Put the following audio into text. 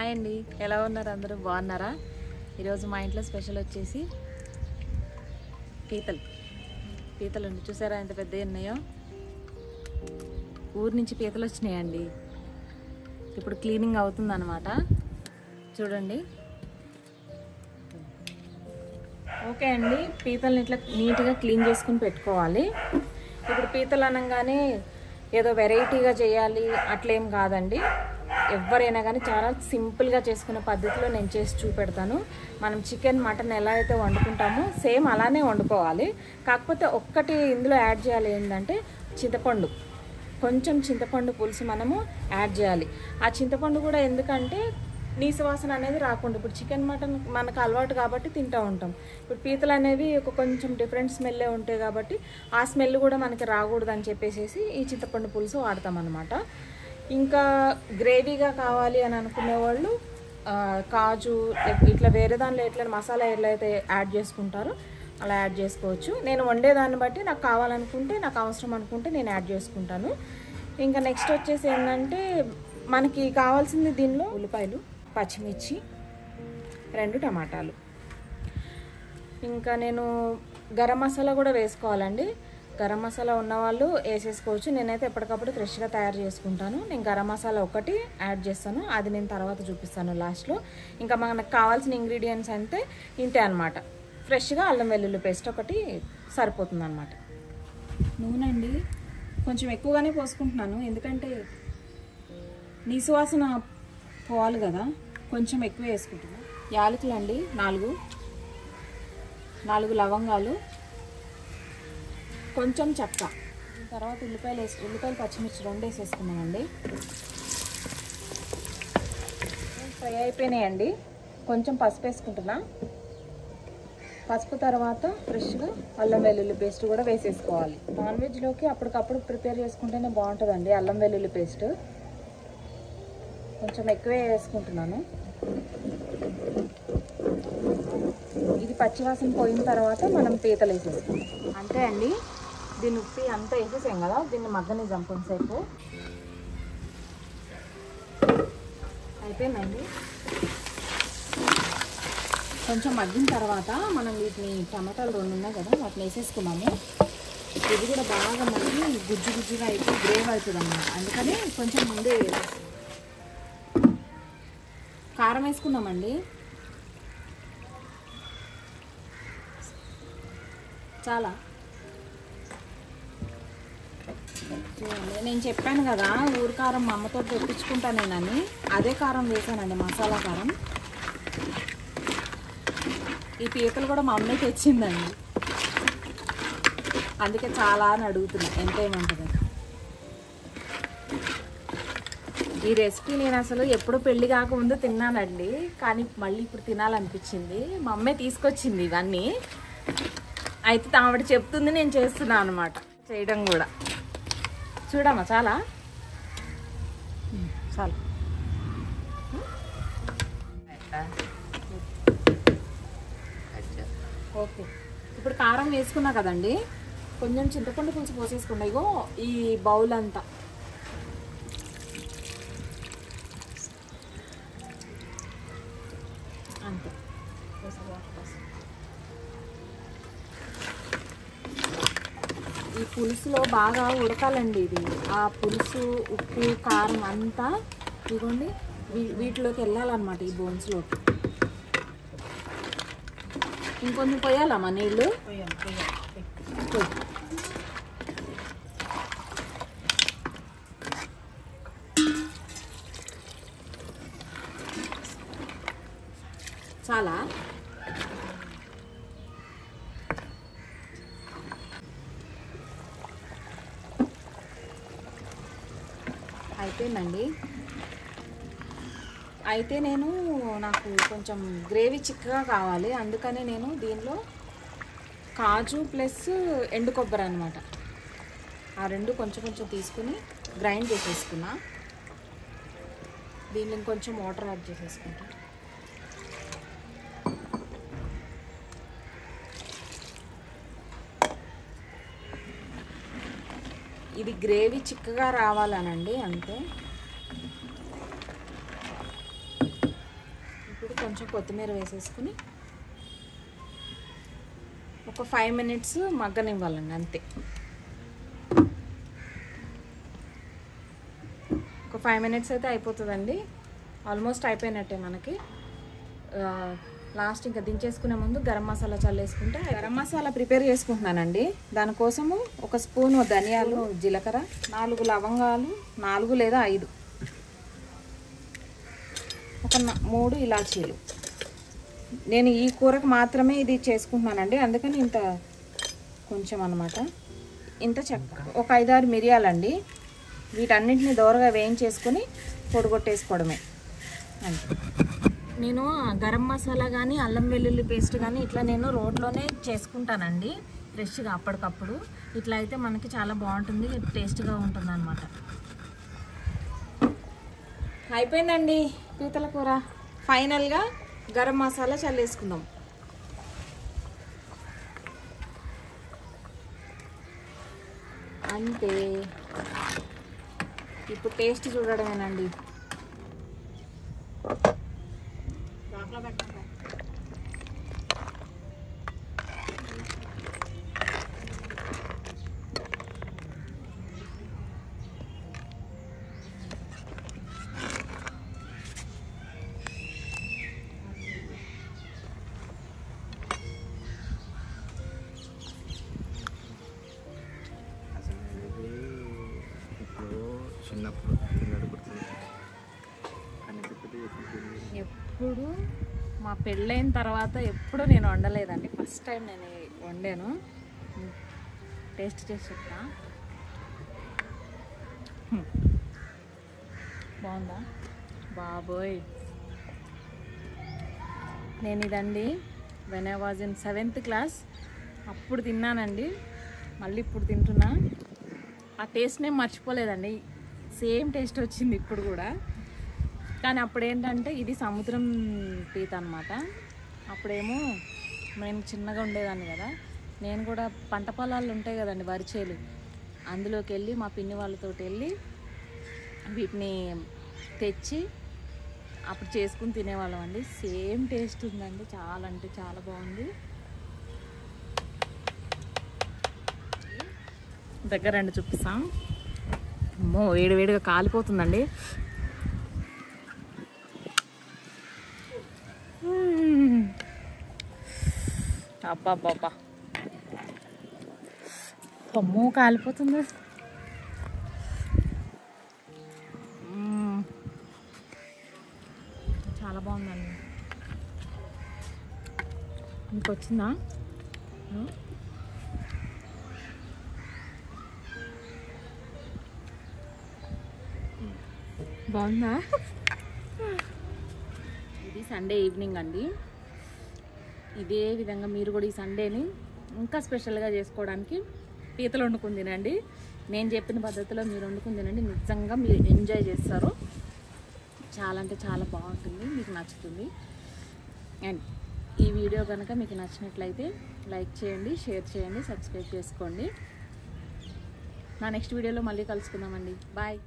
Hi అండి. ఎలా ఉన్నారు అందరూ? బాగున్నారా? ఈరోజు మా ఇంట్లో స్పెషల్ వచ్చేసి పీతలు. పీతలు ఉండి చూసారా ఎంత పెద్దవి ఉన్నాయో? ఊరు నుంచి పీతలు వచ్చినాయండి. ఇప్పుడు క్లీనింగ్ అవుతుందన్నమాట. చూడండి. ఓకే అండి. పీతల్ని ఇట్లా నీట్గా క్లీన్ చేసుకుని పెట్టుకోవాలి. ఇప్పుడు పీతలు అనగానే ఏదో వెరైటీగా చేయాలి. అట్లేం కాదండి. ఎవరైనా కానీ చాలా సింపుల్గా చేసుకునే పద్ధతిలో నేను చేసి చూపెడతాను. మనం చికెన్ మటన్ ఎలా అయితే వండుకుంటామో సేమ్ అలానే వండుకోవాలి. కాకపోతే ఒక్కటి ఇందులో యాడ్ చేయాలి ఏంటంటే చింతపండు. కొంచెం చింతపండు పులుసు మనము యాడ్ చేయాలి. ఆ చింతపండు కూడా ఎందుకంటే నీసు వాసన అనేది రాకుండా ఇప్పుడు చికెన్ మటన్ మనకు అలవాటు కాబట్టి తింటూ ఉంటాం. ఇప్పుడు పీతలు అనేవి ఒక కొంచెం డిఫరెంట్ స్మెల్లే ఉంటాయి కాబట్టి ఆ స్మెల్ కూడా మనకి రాకూడదు అని చెప్పేసి ఈ చింతపండు పులుసు వాడతాం అనమాట ఇంకా గ్రేవీగా కావాలి అని అనుకునే వాళ్ళు కాజు ఇట్లా వేరే దానిలో ఎట్లా మసాలా ఎట్లా అయితే యాడ్ చేసుకుంటారో అలా యాడ్ చేసుకోవచ్చు. నేను వండేదాన్ని బట్టి నాకు కావాలనుకుంటే నాకు అవసరం అనుకుంటే నేను యాడ్ చేసుకుంటాను. ఇంకా నెక్స్ట్ వచ్చేసి ఏంటంటే మనకి కావాల్సింది దీనిలో ఉల్లిపాయలు పచ్చిమిర్చి రెండు టమాటాలు. ఇంకా నేను గరం మసాలా కూడా వేసుకోవాలండి. గరం మసాలా ఉన్నవాళ్ళు వేసేసుకోవచ్చు. నేనైతే ఎప్పటికప్పుడు ఫ్రెష్గా తయారు చేసుకుంటాను. నేను గరం మసాలా ఒకటి యాడ్ చేస్తాను. అది నేను తర్వాత చూపిస్తాను లాస్ట్లో. ఇంకా మనకు కావాల్సిన ఇంగ్రీడియంట్స్ అంతే ఇంతే అనమాట ఫ్రెష్గా అల్లం వెల్లుల్లి పేస్ట్ ఒకటి సరిపోతుంది అనమాట నూనె అండి కొంచెం ఎక్కువగానే పోసుకుంటున్నాను. ఎందుకంటే నీసువాసన పోవాలి కదా. కొంచెం ఎక్కువ వేసుకుంటున్నాను యాలకులు అండి నాలుగు. నాలుగు లవంగాలు. కొంచెం చెక్క. తర్వాత ఉల్లిపాయలు వేసి ఉల్లిపాయలు పచ్చిమిర్చి రెండు వేసేసుకున్నామండి. ఫ్రై అయిపోయినాయండి. కొంచెం పసుపు వేసుకుంటున్నా. పసుపు తర్వాత ఫ్రెష్గా అల్లం వెల్లుల్లి పేస్ట్ కూడా వేసేసుకోవాలి. నాన్ వెజ్లోకి అప్పటికప్పుడు ప్రిపేర్ చేసుకుంటేనే బాగుంటుందండి అల్లం వెల్లుల్లి పేస్ట్. కొంచెం ఎక్కువే వేసుకుంటున్నాను. ఇది పచ్చివాసన పోయిన తర్వాత మనం పీతలు వేసేసుకుంటాం అంతే అండి. దీన్ని ఉప్పి అంతా వేసేసాం కదా దీన్ని మగ్గనిద్దాం కొంతసేపు. అయిపోయిందండి? కొంచెం మగ్గిన తర్వాత మనం వీటిని టమాటాలు రెండు ఉన్నాయి కదా వాటిని వేసేసుకున్నాము. ఇది కూడా బాగా మళ్ళీ గుజ్జు గుజ్జుగా అయితే గ్రేవ్ అవుతుంది అన్నమాట అందుకని కొంచెం ముందే కారం వేసుకుందామండి. చాలా. చూడండి నేను చెప్పాను కదా ఊరు కారం మా అమ్మతో తెప్పించుకుంటా నేనని అదే కారం వేసానండి మసాలా కారం. ఈ పీతలు కూడా మా అమ్మే తెచ్చిందండి. అందుకే చాలా అని అడుగుతున్నా ఎంత ఏమంటుంది? ఈ రెసిపీ నేను అసలు ఎప్పుడు పెళ్ళి కాకముందు తిన్నానండి కానీ మళ్ళీ ఇప్పుడు తినాలనిపించింది. మా అమ్మే తీసుకొచ్చింది ఇవన్నీ. అయితే ఆవిడ చెప్తుంది నేను చేస్తున్నా అనమాట చేయడం కూడా. చూడమ్మా చాలా. చాలు. ఓకే. ఇప్పుడు కారం వేసుకున్నా కదండి కొంచెం చింతపండు పులుసు పోసేసుకున్నా ఇగో ఈ బౌల్ అంతా. పులుసులో బాగా ఉడకాలండి ఇది. ఆ పులుసు ఉప్పు కారం అంతా ఇదిగోండి వీటిలోకి వెళ్ళాలన్నమాట ఈ బోన్స్లోకి ఇంకొంచెం పోయాలమ్మా నీళ్ళు? చాలా? అయిపోయిందండి. అయితే నేను నాకు కొంచెం గ్రేవీ చిక్కగా కావాలి. అందుకనే నేను దీనిలో కాజు ప్లస్ ఎండు కొబ్బరి అనమాట ఆ రెండు కొంచెం కొంచెం తీసుకుని గ్రైండ్ చేసేసుకున్నా. దీన్ని ఇంకొంచెం వాటర్ యాడ్ చేసేసుకుంటాను ఇది గ్రేవీ చిక్కగా రావాలనండి అంతే. ఇప్పుడు కొంచెం కొత్తిమీర వేసేసుకుని ఒక ఫైవ్ మినిట్స్ మగ్గనివ్వాలండి అంతే. ఒక ఫైవ్ మినిట్స్ అయితే అయిపోతుందండి. ఆల్మోస్ట్ అయిపోయినట్టే మనకి. లాస్ట్ ఇంకా దించేసుకునే ముందు గరం మసాలా చల్లేసుకుంటే గరం మసాలా ప్రిపేర్ చేసుకుంటున్నానండి. దానికోసము ఒక స్పూను ధనియాలు జీలకర్ర నాలుగు లవంగాలు నాలుగు లేదా ఐదు. ఒక మూడు ఇలాచీలు. నేను ఈ కూరకు మాత్రమే ఇది చేసుకుంటున్నానండి. అందుకని ఇంత కొంచెం అన్నమాట. ఇంత చెక్క. ఒక ఐదారు మిరియాలండి. వీటన్నింటిని దోరగా వేయించేసుకొని పొడిగొట్టేసుకోవడమే. అంతే. నేను గరం మసాలా కానీ అల్లం వెల్లుల్లి పేస్ట్ కానీ ఇట్లా నేను రోడ్లోనే చేసుకుంటానండి ఫ్రెష్గా అప్పటికప్పుడు. ఇట్లా అయితే మనకి చాలా బాగుంటుంది టేస్ట్గా ఉంటుంది అనమాట అయిపోయిందండి పీతల కూర. ఫైనల్గా గరం మసాలా చల్లేసుకుందాం. అంతే. ఇప్పుడు టేస్ట్ చూడడమేనండి. back, back, back. మా పెళ్ళైన తర్వాత ఎప్పుడు నేను వండలేదండి. ఫస్ట్ టైం నేను వండాను. టేస్ట్ చేసి చెప్తా. బాగుందా? బాబోయ్. నేను ఇదండి when I was in seventh class అప్పుడు తిన్నానండి. మళ్ళీ ఇప్పుడు తింటున్నా. ఆ టేస్ట్ నేను మర్చిపోలేదండి. సేమ్ టేస్ట్ వచ్చింది ఇప్పుడు కూడా. కానీ అప్పుడు ఏంటంటే ఇది సముద్రం పీత అనమాట అప్పుడేమో మేము చిన్నగా ఉండేదాన్ని కదా. నేను కూడా పంట పొలాలు ఉంటాయి కదండి వరిచేలు. అందులోకి వెళ్ళి మా పిన్ని వాళ్ళతో వెళ్ళి వీటిని తెచ్చి అప్పుడు చేసుకుని తినేవాళ్ళం అండి. సేమ్ టేస్ట్ ఉందండి. చాలా అంటే చాలా బాగుంది. దగ్గరండి చూపిస్తాం. అమ్మో వేడి వేడిగా కాలిపోతుందండి. అబ్బా అబ్బా అమ్మో కాలిపోతుంది. చాలా బాగుందండి. మీకు వచ్చిందా. బాగుందా? ఇది సండే ఈవినింగ్ అండి. ఇదే విధంగా మీరు కూడా ఈ సండేని ఇంకా స్పెషల్గా చేసుకోవడానికి పీతలు వండుకుని తినండి. నేను చెప్పిన పద్ధతిలో మీరు వండుకుని తినండి. నిజంగా మీరు ఎంజాయ్ చేస్తారు. చాలా అంటే చాలా బాగుంటుంది. మీకు నచ్చుతుంది. అండ్ ఈ వీడియో కనుక మీకు నచ్చినట్లయితే లైక్ చేయండి షేర్ చేయండి సబ్స్క్రైబ్ చేసుకోండి. నా నెక్స్ట్ వీడియోలో మళ్ళీ కలుసుకుందామండి. బాయ్